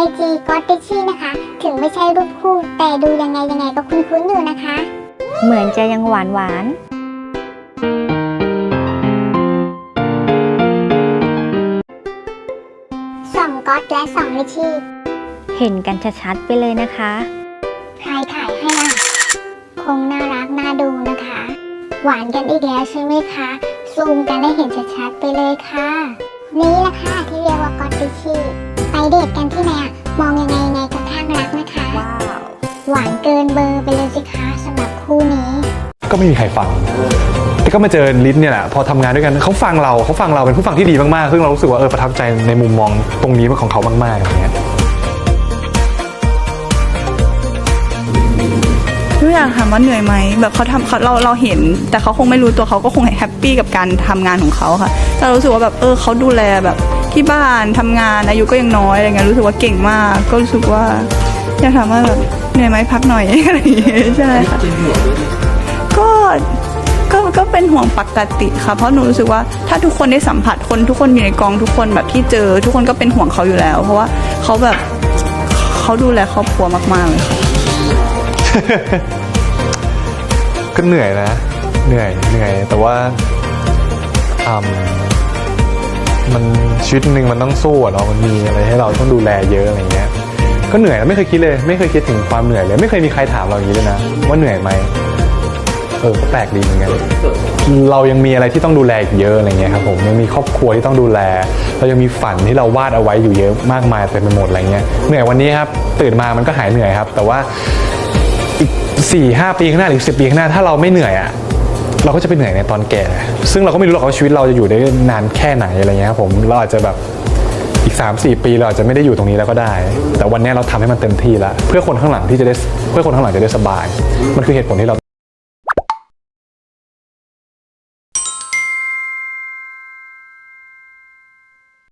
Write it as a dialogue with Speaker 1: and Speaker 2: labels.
Speaker 1: IG ก็ติชี่นะคะ ถึงไม่ใช่รูปคู่ แต่ดูยังไงยังไงก็คุ้นๆอยู่นะคะ
Speaker 2: เหมือนจะยังหวานหวาน
Speaker 1: ส่องก๊อตและส่องลิชชี่
Speaker 2: ๆเห็นกันชัดๆไปเลยนะคะ
Speaker 1: ใครถ่ายให้ล่ะ คงน่ารักน่าดูนะคะ หวานกันอีกแล้วใช่ไหมคะ ซูมกันได้เห็นชัดๆไปเลยค่ะ นี่แหละค่ะที่เรียกว่าก๊อตติชี่ไป เดทกันที่ไหนอะมองยังไงยังไงก็ข้างรักนะคะ
Speaker 2: ว้าว
Speaker 1: หวานเกินเบอร์ไปเลยสิคะสำหรับคู่นี้
Speaker 3: ก็ไม่มีใครฟัง แต่ก็มาเจอลิศเนี่ยแหละพอทำงานด้วยกันเขาฟังเราเขาฟังเราเป็นผู้ฟังที่ดีมากๆ ซึ่งเรารู้สึกว่าเออประทับใจในมุมมองตรงนี้ของเขามากๆอะไรเงี้ย
Speaker 4: ทุกอย่างถามว่าเหนื่อยไหมแบบเขาทำเขาเราเราเห็น แต่เขาคงไม่รู้ตัวเขาก็คงแฮปปี้กับการทำงานของเขาค่ะ แต่เรารู้สึกว่าแบบเออเขาดูแลแบบ ที่บ้านทำงานอายุก็ยังน้อยอะไรเงี้ยรู้สึกว่าเก่งมาก ก็รู้สึกว่าอยากถามว่าแบบเหนื่อยไหมพักหน่อยอะไรอย่างเงี้ยใช่ค่ะก็ก็ก็เป็นห่วงปกติค่ะเพราะหนูรู้สึกว่าถ้าทุกคนได้สัมผัสคนทุกคนอยู่ในกองทุกคนแบบที่เจอ ทุกคนก็เป็นห่วงเขาอยู่แล้ว เพราะว่าเขาแบบเขาดูแลครอบครัวมากๆเลยค่ะ
Speaker 3: ก็เหนื่อยนะ เหนื่อยเหนื่อยแต่ว่าอื มันชีวิตหนึ่งมันต้องสู้อะเนาะมันมีอะไรให้เราต้องดูแลเยอะอะไรเงี้ยก็เหนื่อยนะไม่เคยคิดเลย ไม่เคยคิดถึงความเหนื่อยเลย ไม่เคยมีใครถามเราอย่างนี้เลยนะว่าเหนื่อยไหมเออก็แปลกดีเหมือนกันเรายังมีอะไรที่ต้องดูแลอีกเยอะอะไรเงี้ยครับผมยังมีครอบครัวที่ต้องดูแล เรายังมีฝันที่เราวาดเอาไว้อยู่เยอะมากมายเต็มไปหมดอะไรเงี้ยเหนื่อยวันนี้ครับตื่นมามันก็หายเหนื่อยครับ แต่ว่าอีกสี่ห้าปีข้างหน้าหรือสิปีข้างหน้าถ้าเราไม่เหนื่อยอะ เราก็จะไปเหนื่อยในตอนแก่ ซึ่งเราก็ไม่รู้หรอกว่าชีวิตเราจะอยู่ได้นานแค่ไหนอะไรเงี้ยครับผมเราอาจจะแบบอีก 3 4 ปีเราอาจจะไม่ได้อยู่ตรงนี้แล้วก็ได้ แต่วันนี้เราทำให้มันเต็มที่แล้วเพื่อคนข้างหลังที่จะได้เพื่อคนข้างหลังจะได้สบาย มันคือเหตุผลที่เรา